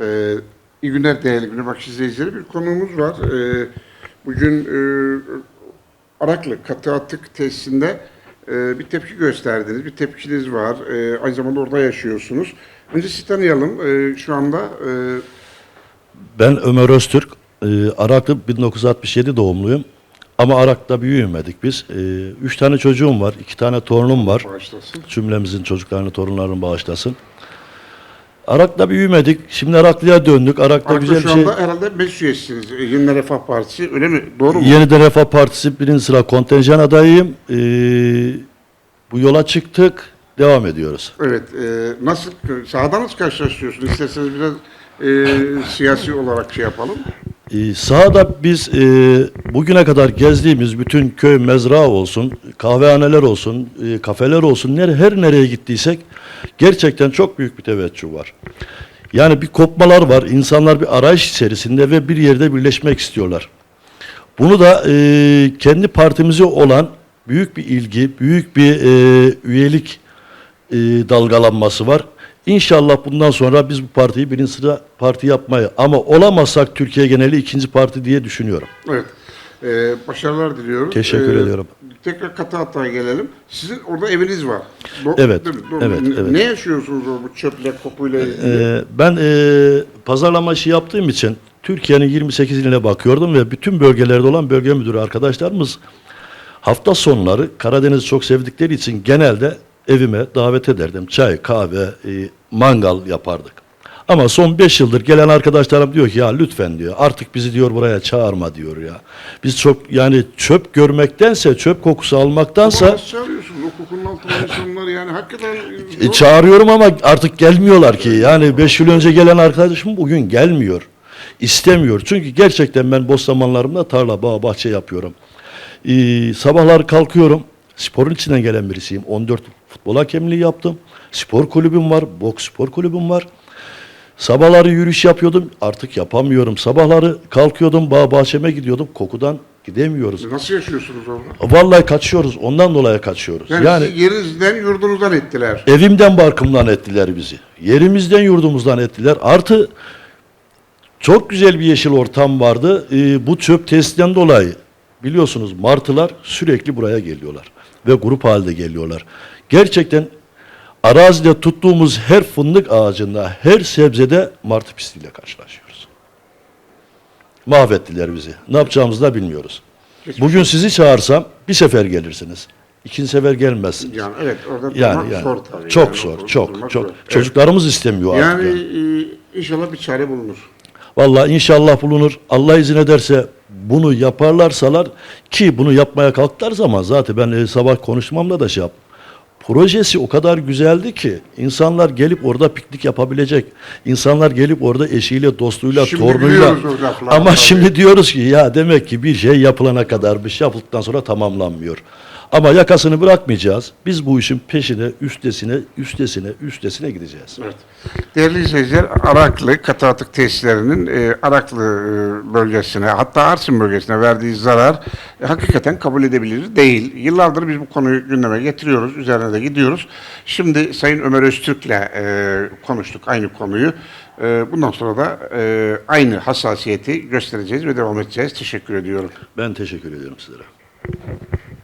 Ee, iyi günler değerli Günebak izleyicileri. Bir konuğumuz var. Ee, bugün e, Araklı katı atık tesisinde e, bir tepki gösterdiniz. Bir tepkiniz var. E, aynı zamanda orada yaşıyorsunuz. Önce sizi tanıyalım. E, şu anda e, Ben Ömer Öztürk. Ee, Araklı 1967 doğumluyum. Ama Arak'ta büyüyemedik biz. Ee, üç tane çocuğum var, iki tane torunum var. başlasın. Cümlemizin çocuklarını, torunlarını bağışlasın. Arak'ta büyümedik. Şimdi Araklı'ya döndük. Arak'ta Araklı güzel şu bir şey. anda herhalde meclis üyesisiniz. E, Yeniden Refah Partisi. Öyle mi? Doğru mu? Yeniden Refah Partisi birinci sıra kontenjan adayıyım. Ee, bu yola çıktık. Devam ediyoruz. Evet. E, nasıl? Sahada nasıl karşılaşıyorsunuz? İsterseniz biraz e, siyasi olarak şey yapalım. Ee, biz e, bugüne kadar gezdiğimiz bütün köy mezra olsun, kahvehaneler olsun, e, kafeler olsun, nere, her nereye gittiysek gerçekten çok büyük bir teveccüh var. Yani bir kopmalar var, insanlar bir arayış içerisinde ve bir yerde birleşmek istiyorlar. Bunu da e, kendi partimize olan büyük bir ilgi, büyük bir e, üyelik e, dalgalanması var. İnşallah bundan sonra biz bu partiyi birinci sıra parti yapmayı ama olamazsak Türkiye geneli ikinci parti diye düşünüyorum. Evet. Ee, başarılar diliyoruz. Teşekkür Ee, ediyorum. Tekrar katı hataya gelelim. Sizin orada eviniz var. Do- Evet, değil mi? Doğru. evet, Ne- evet. Ne yaşıyorsunuz o bu çöple, kokuyla ilgili? Ee, ben e, pazarlama işi yaptığım için Türkiye'nin 28 iline bakıyordum ve bütün bölgelerde olan bölge müdürü arkadaşlarımız hafta sonları Karadeniz'i çok sevdikleri için genelde evime davet ederdim. Çay, kahve, e, mangal yapardık. Ama son 5 yıldır gelen arkadaşlarım diyor ki ya lütfen diyor artık bizi diyor buraya çağırma diyor ya. Biz çok yani çöp görmektense çöp kokusu almaktansa Ama nasıl çağırıyorsunuz? O kokunun altında insanlar yani hakikaten... e, çağırıyorum ama artık gelmiyorlar ki. Yani 5 yıl önce gelen arkadaşım bugün gelmiyor. İstemiyor. Çünkü gerçekten ben boş zamanlarımda tarla, bağ, bahçe yapıyorum. Ee, sabahlar kalkıyorum. Sporun içinden gelen birisiyim. 14 futbol hakemliği yaptım. Spor kulübüm var. Boks spor kulübüm var. Sabahları yürüyüş yapıyordum. Artık yapamıyorum. Sabahları kalkıyordum. Bağ bahçeme gidiyordum. Kokudan gidemiyoruz. Nasıl yaşıyorsunuz orada? Vallahi kaçıyoruz. Ondan dolayı kaçıyoruz. Yani, yani yerinizden, yurdunuzdan ettiler. Evimden barkımdan ettiler bizi. Yerimizden yurdumuzdan ettiler. Artı çok güzel bir yeşil ortam vardı. Ee, bu çöp tesisten dolayı biliyorsunuz martılar sürekli buraya geliyorlar. Ve grup halde geliyorlar. Gerçekten arazide tuttuğumuz her fındık ağacında, her sebzede martı pisliğiyle karşılaşıyoruz. Mahvettiler bizi. Ne yapacağımızı da bilmiyoruz. Bugün sizi çağırsam bir sefer gelirsiniz. İkinci sefer gelmezsiniz. Yani evet orada Yani, yani zor tabii. çok Yani zor, çok çok. zor. Evet. Çocuklarımız istemiyor artık. Yani Yani. e, inşallah bir çare bulunur. Vallahi inşallah bulunur. Allah izin ederse bunu yaparlarsalar ki bunu yapmaya kalktılar zaman zaten ben e, sabah konuşmamda da şey yaptım. Projesi o kadar güzeldi ki insanlar gelip orada piknik yapabilecek. İnsanlar gelip orada eşiyle, dostuyla, Şimdi torunuyla. Ama tabii. şimdi diyoruz ki ya demek ki bir şey yapılana kadar bir şey yapıldıktan sonra tamamlanmıyor. Ama yakasını bırakmayacağız. Biz bu işin peşine, üstesine, üstesine, üstesine gideceğiz. Evet. Değerli izleyiciler, Araklı katı atık tesislerinin e, Araklı e, bölgesine hatta Arsin bölgesine verdiği zarar e, hakikaten kabul edebilir değil. Yıllardır biz bu konuyu gündeme getiriyoruz, üzerine de gidiyoruz. Şimdi Sayın Ömer Öztürk'le e, konuştuk aynı konuyu. E, bundan sonra da e, aynı hassasiyeti göstereceğiz ve devam edeceğiz. Teşekkür ediyorum. Ben teşekkür ediyorum sizlere.